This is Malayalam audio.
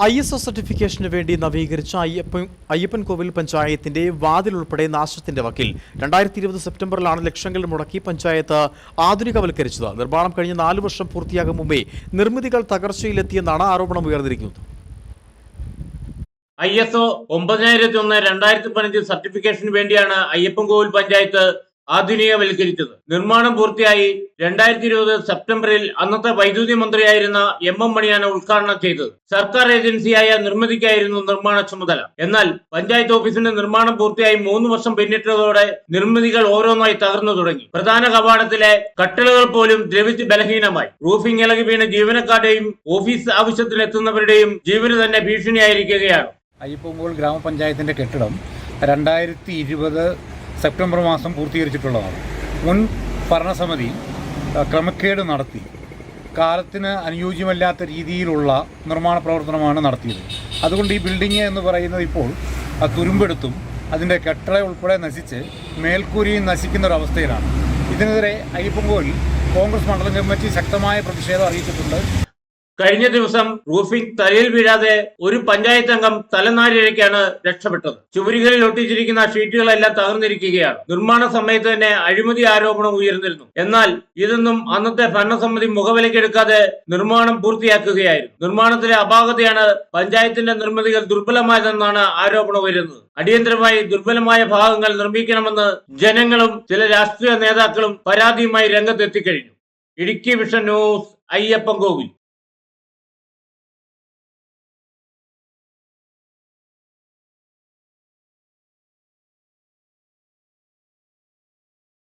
ഐ എസ് ഒ സർട്ടിഫിക്കേഷന് വേണ്ടി നവീകരിച്ച അയ്യപ്പൻ അയ്യപ്പൻകോവിൽ പഞ്ചായത്തിന്റെ വാതിൽ ഉൾപ്പെടെ നാശത്തിന്റെ വക്കിൽ. രണ്ടായിരത്തി ഇരുപത് സെപ്റ്റംബറിലാണ് ലക്ഷങ്ങൾ മുടക്കി പഞ്ചായത്ത് ആധുനികവൽക്കരിച്ചത്. നിർമ്മാണം കഴിഞ്ഞ നാലു വർഷം പൂർത്തിയാകും മുമ്പേ നിർമ്മിതികൾ തകർച്ചയിലെത്തിയെന്നാണ് ആരോപണം ഉയർന്നിരിക്കുന്നത്. ഐ എസ് ഒ ഒമ്പതിനായിരത്തി ഒന്ന് രണ്ടായിരത്തി പതിനഞ്ച് സർട്ടിഫിക്കേഷന് വേണ്ടിയാണ് അയ്യപ്പൻകോവിൽ പഞ്ചായത്ത് ആധുനികവൽക്കരിച്ചത്. നിർമ്മാണം പൂർത്തിയായി രണ്ടായിരത്തി ഇരുപത് സെപ്റ്റംബറിൽ അന്നത്തെ വൈദ്യുതി മന്ത്രിയായിരുന്ന എം എം മണിയാണ് ഉദ്ഘാടനം ചെയ്തത്. സർക്കാർ ഏജൻസിയായ നിർമ്മിതിക്കായിരുന്നു നിർമ്മാണ ചുമതല. എന്നാൽ പഞ്ചായത്ത് ഓഫീസിന്റെ നിർമ്മാണം പൂർത്തിയായി മൂന്ന് വർഷം പിന്നിട്ടതോടെ നിർമ്മിതികൾ ഓരോന്നായി തകർന്നു തുടങ്ങി. പ്രധാന കവാടത്തിലെ കട്ടിലുകൾ പോലും ദ്രവിച്ച് ബലഹീനമായി. റൂഫിംഗ് ഇളകി വീണ ജീവനക്കാരുടെയും ഓഫീസ് ആവശ്യത്തിനെത്തുന്നവരുടെയും ജീവന് തന്നെ ഭീഷണിയായിരിക്കുകയാണ്. അയ്യപ്പോൾ ഗ്രാമപഞ്ചായത്തിന്റെ കെട്ടിടം രണ്ടായിരത്തി ഇരുപത് സെപ്റ്റംബർ മാസം പൂർത്തീകരിച്ചിട്ടുള്ളതാണ്. മുൻ ഭരണസമിതി ക്രമക്കേട് നടത്തി. കാലത്തിന് അനുയോജ്യമല്ലാത്ത രീതിയിലുള്ള നിർമ്മാണ പ്രവർത്തനമാണ് നടത്തിയത്. അതുകൊണ്ട് ഈ ബിൽഡിംഗ് എന്ന് പറയുന്നത് ഇപ്പോൾ തുരുമ്പെടുത്തും അതിന്റെ കെട്ടള ഉൾപ്പെടെ നശിച്ച് മേൽക്കൂരിയും നശിക്കുന്ന ഒരു അവസ്ഥയിലാണ്. ഇതിനെതിരെ അയ്യപ്പൻകോവിൽ കോൺഗ്രസ് മണ്ഡലം കമ്മിറ്റി ശക്തമായ പ്രതിഷേധം അറിയിച്ചിട്ടുണ്ട്. കഴിഞ്ഞ ദിവസം റൂഫിംഗ് തലയിൽ വീഴാതെ ഒരു പഞ്ചായത്ത് അംഗം തലനാരിഴയ്ക്കാണ് രക്ഷപ്പെട്ടത്. ചുവരുകളിൽ ഒട്ടിച്ചിരിക്കുന്ന ഷീറ്റുകളെല്ലാം തകർന്നിരിക്കുകയാണ്. നിർമ്മാണ സമയത്ത് തന്നെ അഴിമതി ആരോപണം ഉയർന്നിരുന്നു. എന്നാൽ ഇതൊന്നും അന്നത്തെ ഭരണസമിതി മുഖവിലക്കെടുക്കാതെ നിർമ്മാണം പൂർത്തിയാക്കുകയായിരുന്നു. നിർമ്മാണത്തിലെ അപാകതയാണ് പഞ്ചായത്തിന്റെ നിർമ്മിതികൾ ദുർബലമായതെന്നാണ് ആരോപണം ഉയരുന്നത്. അടിയന്തരമായി ദുർബലമായ ഭാഗങ്ങൾ നിർമ്മിക്കണമെന്ന് ജനങ്ങളും ചില രാഷ്ട്രീയ നേതാക്കളും പരാതിയുമായി രംഗത്തെത്തിക്കഴിഞ്ഞു. Idukki vision news Ayyappan Kovil.